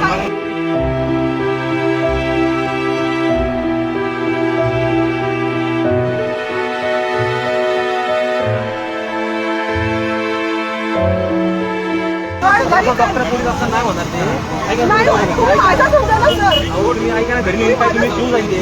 नाही doctor police असताना नाही होणार ते. ऐका ना, अहो, तुम्ही ऐका ना घरी नेहमी पाहिजे तुम्ही शिवून जाईल ते.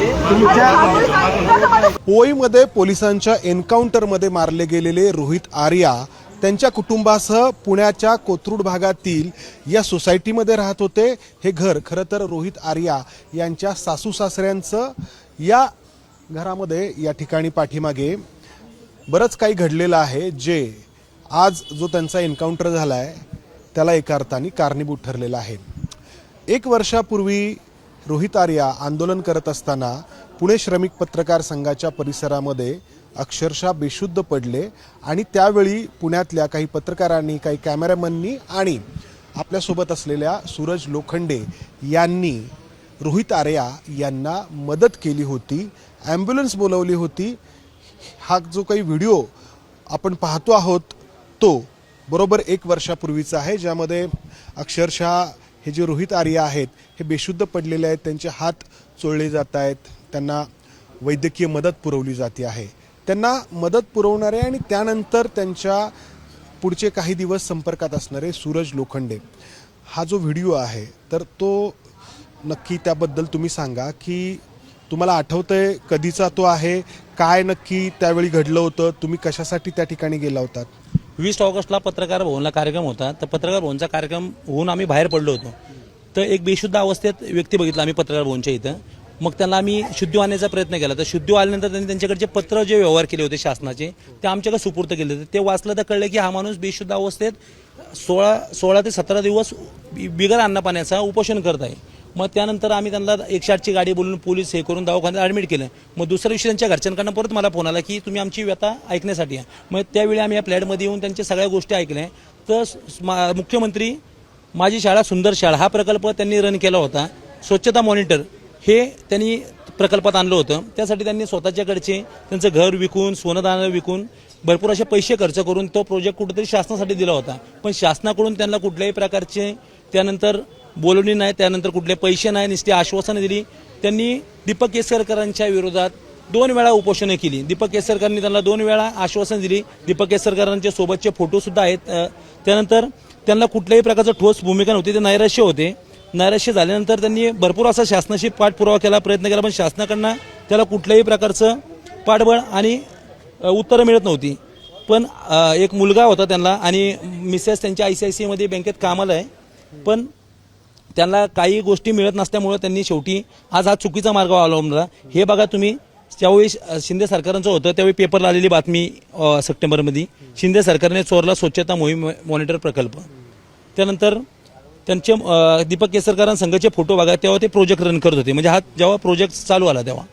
पोईमध्ये पोलिसांच्या एन्काउंटरमध्ये मारले गेलेले रोहित आर्या त्यांच्या कुटुंबासह पुण्याच्या कोथरूड भागातील या सोसायटीमध्ये राहत होते. हे घर खरं तर रोहित आर्या यांच्या सासू सासऱ्यांचं या घरामध्ये या ठिकाणी पाठीमागे बरंच काही घडलेलं आहे जे आज जो त्यांचा एन्काउंटर झाला आहे त्याला एका अर्थाने कारणीभूत ठरलेला आहे. एक वर्षापूर्वी रोहित आर्या आंदोलन करत असताना पुणे श्रमिक पत्रकार संघाच्या परिसरामध्ये अक्षरशः बेशुद्ध पडले आणि त्यावेळी पुण्यातल्या काही पत्रकारांनी काही कॅमेरामननी आणि आपल्यासोबत असलेल्या सूरज लोखंडे यांनी रोहित आर्या यांना मदत केली होती ॲम्ब्युलन्स बोलवली होती. हा जो काही व्हिडिओ आपण पाहतो आहोत तो बरोबर एक वर्षापूर्वीचं आहे ज्यामध्ये अक्षरशः हे जे रोहित आर्या आहेत हे बेशुद्ध पडलेले आहेत त्यांचे हात चोळले जात आहेत त्यांना वैद्यकीय मदत पुरवली जाते आहे. त्यांना मदत पुरवणारे आणि त्यानंतर त्यांच्या पुढचे काही दिवस संपर्कात असणारे सूरज लोखंडे. हा जो व्हिडिओ आहे तर तो नक्की त्याबद्दल तुम्ही सांगा की तुम्हाला आठवतं आहे कधीचा तो आहे काय नक्की त्यावेळी घडलं होतं तुम्ही कशासाठी त्या ठिकाणी गेला होतात? वीस ऑगस्टला पत्रकार भवनला कार्यक्रम होता. तर पत्रकार भवनचा कार्यक्रम होऊन आम्ही बाहेर पडलो होतो. तर एक बेशुद्ध अवस्थेत व्यक्ती बघितला आम्ही पत्रकार भवनच्या इथं. मग त्यांना आम्ही शुद्धी आणण्याचा प्रयत्न केला. तर शुद्धी आल्यानंतर त्यांनी त्यांच्याकडचे पत्र जे व्यवहार केले होते शासनाचे ते आमच्याकडे सुपूर्त केले होते. ते वाचलं तर कळलं की हा माणूस बेशुद्ध अवस्थेत सोळा सोळा ते सतरा दिवस बिगर अन्नपाण्याचा उपोषण करत आहे. मग त्यानंतर आम्ही त्यांना एकशे आठची गाडी बोलून पोलीस हे करून दवाखान्यात ॲडमिट केलं. मग दुसऱ्या दिवशी त्यांच्या घरच्यांकडनं परत मला फोन आला की तुम्ही आमची व्यथा ऐकण्यासाठी या. मग त्यावेळी आम्ही या फ्लॅटमध्ये येऊन त्यांच्या सगळ्या गोष्टी ऐकल्या. तर मा- मुख्यमंत्री माझी शाळा सुंदर शाळा हा प्रकल्प त्यांनी रन केला होता. स्वच्छता मॉनिटर हे त्यांनी प्रकल्पात आणलं होतं. त्यासाठी त्यांनी स्वतःच्याकडचे त्यांचं घर विकून सोनदानं विकून भरपूर असे पैसे खर्च करून तो प्रोजेक्ट कुठेतरी शासनासाठी दिला होता. पण शासनाकडून त्यांना कुठल्याही प्रकारचे त्यानंतर बोलवणी नाही त्यानंतर कुठले पैसे नाही नुसती आश्वासनं दिली. त्यांनी दीपक केसरकरांच्या विरोधात दोन वेळा उपोषणं केली. दीपक केसरकरांनी त्यांना दोन वेळा आश्वासन दिली. दीपक केसरकरांच्या सोबतचे फोटोसुद्धा आहेत. त्यानंतर त्यांना कुठल्याही प्रकारचं ठोस भूमिका नव्हती. ते नैराश्य होते. नैराश्य झाल्यानंतर त्यांनी भरपूर असा शासनाशी पाठपुरावा केला प्रयत्न केला पण शासनाकडनं त्याला कुठल्याही प्रकारचं पाठबळ आणि उत्तरं मिळत नव्हती. पण एक मुलगा होता त्यांना आणि मिसेस त्यांच्या आय सी आय सी मध्ये बँकेत कामाला आहे. पण त्यांना काही गोष्टी मिळत नसल्यामुळे त्यांनी शेवटी आज हा चुकीचा मार्ग अवलंबला. हे बघा तुम्ही ज्यावेळी शिंदे सरकारांचं होतं त्यावेळी पेपरला आलेली बातमी सप्टेंबरमध्ये. शिंदे सरकारने चोरला स्वच्छता मोहीम मॉनिटर प्रकल्प. त्यानंतर त्यांचे दीपक दीपक केसरकरांसंघाचे फोटो बघा तेव्हा ते प्रोजेक्ट रन करत होते. म्हणजे हा जेव्हा प्रोजेक्ट चालू आला तेव्हा.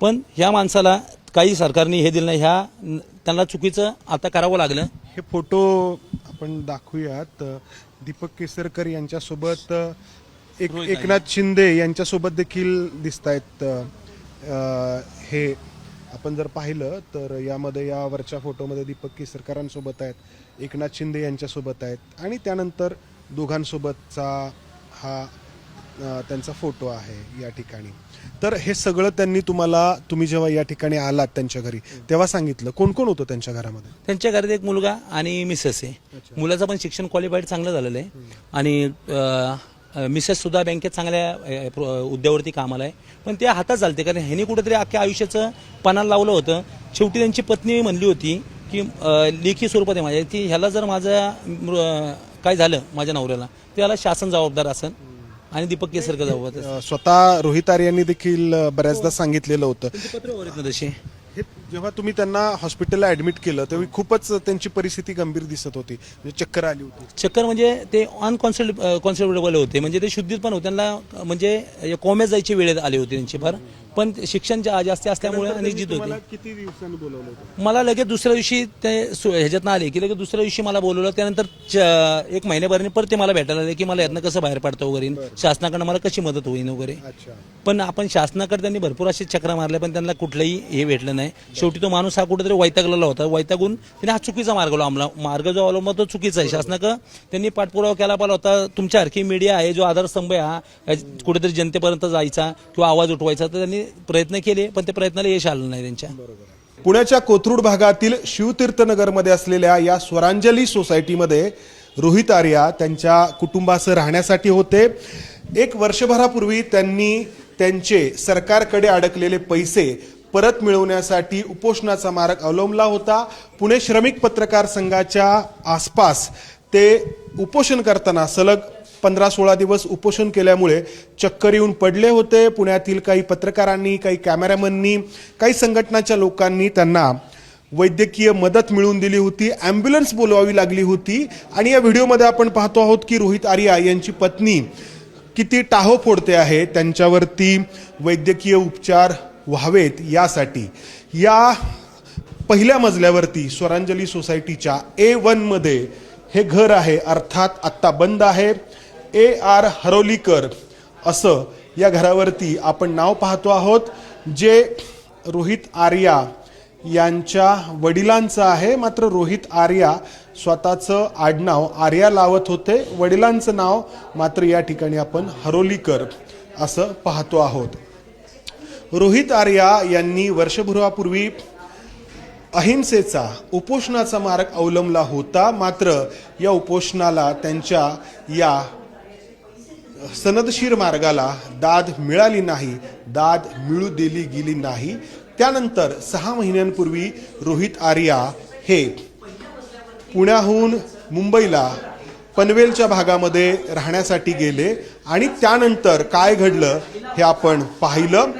पण ह्या माणसाला काही सरकारने हे दिलं नाही. ह्या त्यांना चुकीचं आता करावं लागलं. हे फोटो आपण दाखवूयात. दीपक केसरकर यांच्यासोबत एक एकनाथ शिंदे यांच्यासोबत देखील दिसत आहेत हे. आपण जर पाहिलं तर यामध्ये या वरच्या फोटोमध्ये दीपक केसरकरांसोबत आहेत एकनाथ शिंदे यांच्यासोबत आहेत. आणि त्यानंतर दोघांसोबतचा हा त्यांचा फोटो आहे या ठिकाणी. तर हे सगळं त्यांनी तुम्हाला तुम्ही जेव्हा या ठिकाणी आलात त्यांच्या घरी तेव्हा सांगितलं. कोण कोण होतं त्यांच्या घरामध्ये? त्यांच्या घरात एक मुलगा आणि मिसेस आहे. मुलाचं पण शिक्षण क्वालिफाईड चांगलं झालेलं आहे. आणि अ, मिसेस सुद्धा बँकेत चांगल्या अ, प्र- हुद्द्यावरती कामाला आहे. पण ते हातात चालते. कारण ह्यांनी कुठेतरी अख्ख्या आयुष्याचं पणाला लावलं होतं. शेवटी त्यांची पत्नी म्हणली होती की अ, लेखी स्वरूपात आहे माझ्या. की ह्याला जर माझं काय झालं माझ्या नवऱ्याला त्याला शासन जबाबदार असेल आणि दीपक केसरकर. अ, स्वतः रोहित आर्य यांनी देखील बऱ्याचदा सांगितलेलं होतं. पत्र हे जेव्हा तुम्ही त्यांना हॉस्पिटलला ऍडमिट केलं तेव्हा खूपच त्यांची परिस्थिती गंभीर दिसत होती. म्हणजे चक्कर आली होती. चक्कर म्हणजे ते अनकॉन्सेप्ट कॉन्सेप्टेबल होते. म्हणजे ते शुद्धीत पण होते. त्यांना म्हणजे कोम्यात जायची वेळ आली होती त्यांची फार. पण शिक्षण जा- जास्त असल्यामुळे आणि जिद्द होती. किती दिवसांनी बोलवलं होतं? मला लगेच दुसऱ्या दिवशी ते सु- ह्याच्यातनं आले की लगेच दुसऱ्या दिवशी मला बोलवलं. त्यानंतर च- एक महिन्याभराने परत ते मला भेटायला आले की मला यातनं कसं बाहेर पडतं वगैरे शासनाकडनं मला कशी मदत होईल वगैरे. अच्छा. पण आपण शासनाकडे त्यांनी भरपूर असे चक्र मारले पण त्यांना कुठलंही हे भेटलं नाही. शेवटी तो माणूस हा कुठेतरी वैतागलेला होता. वैतागून त्याने हा चुकीचा मार्ग अवलंबला मार्ग जो अवलंबला तो चुकीचा आहे. शासनाकडं त्यांनी पाठपुरावा केला पाहिला होता. तुमच्यासारखी मीडिया आहे जो आधारस्तंभ आहे हा या कुठेतरी जनतेपर्यंत जायचा किंवा आवाज उठवायचा. तर त्यांनी प्रयत्न केले पण ते प्रयत्नाला यश आलं नाही त्यांच्या. पुण्याच्या कोथरूड भागातील शिवतीर्थनगरमध्ये असलेल्या या स्वरांजली सोसायटीमध्ये रोहित आर्या त्यांच्या कुटुंबासह राहण्यासाठी होते. एक वर्षभरापूर्वी त्यांनी त्यांचे सरकारकडे अडकलेले पैसे परत मिळवण्यासाठी उपोषणाचा मार्ग अवलंबला होता. पुणे श्रमिक पत्रकार संघाच्या आसपास ते उपोषण करताना सलग पंधरा सोळा दिवस उपोषण केल्यामुळे चक्कर येऊन पडले होते. पुण्यातील काही पत्रकारांनी काही कॅमेरामननी काही संघटनाच्या लोकांनी त्यांना वैद्यकीय मदत मिळवून दिली होती ॲम्ब्युलन्स बोलवावी लागली होती. आणि या व्हिडिओमध्ये आपण पाहतो आहोत की रोहित आर्या यांची पत्नी किती टाहो फोडते आहे त्यांच्यावरती वैद्यकीय उपचार व्हावेत यासाठी. या पहिल्या मजल्यावरती स्वरांजली सोसायटीच्या ए वनमध्ये हे घर आहे अर्थात आत्ता बंद आहे. ए आर हरोलीकर असं या घरावरती आपण नाव पाहतो आहोत जे रोहित आर्या यांच्या वडिलांचं आहे. मात्र रोहित आर्या स्वतःचं आडनाव आर्या लावत होते. वडिलांचं नाव मात्र या ठिकाणी आपण हरोलीकर असं पाहतो आहोत. रोहित आर्या यांनी वर्षभरापूर्वी अहिंसेचा उपोषणाचा मार्ग अवलंबला होता. मात्र या उपोषणाला त्यांच्या या सनदशीर मार्गाला दाद मिळाली नाही दाद मिळू दिली गेली नाही. त्यानंतर सहा महिन्यांपूर्वी रोहित आर्या हे पुण्याहून मुंबईला पनवेलच्या भागामध्ये राहण्यासाठी गेले आणि त्यानंतर काय घडलं हे आपण पाहिलं.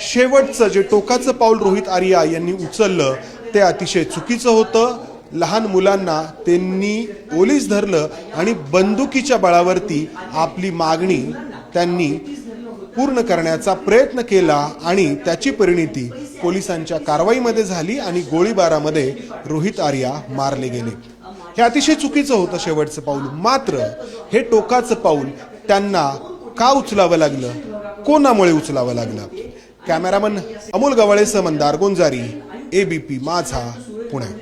शेवटचं जे टोकाचं पाऊल रोहित आर्या यांनी उचललं ते अतिशय चुकीचं होतं. लहान मुलांना त्यांनी ओलीस धरलं आणि बंदुकीच्या बळावरती आपली मागणी त्यांनी पूर्ण करण्याचा प्रयत्न केला आणि त्याची परिणिती पोलिसांच्या कारवाईमध्ये झाली आणि गोळीबारामध्ये रोहित आर्या मारले गेले. हे अतिशय चुकीचं होतं शेवटचं पाऊल. मात्र हे टोकाचं पाऊल त्यांना का उचलावं लागलं? कोणामुळे उचलावं लागलं? कॅमेरामन अमोल गवाळेसह मंदार गोंजारी एबीपी माझा पुणे.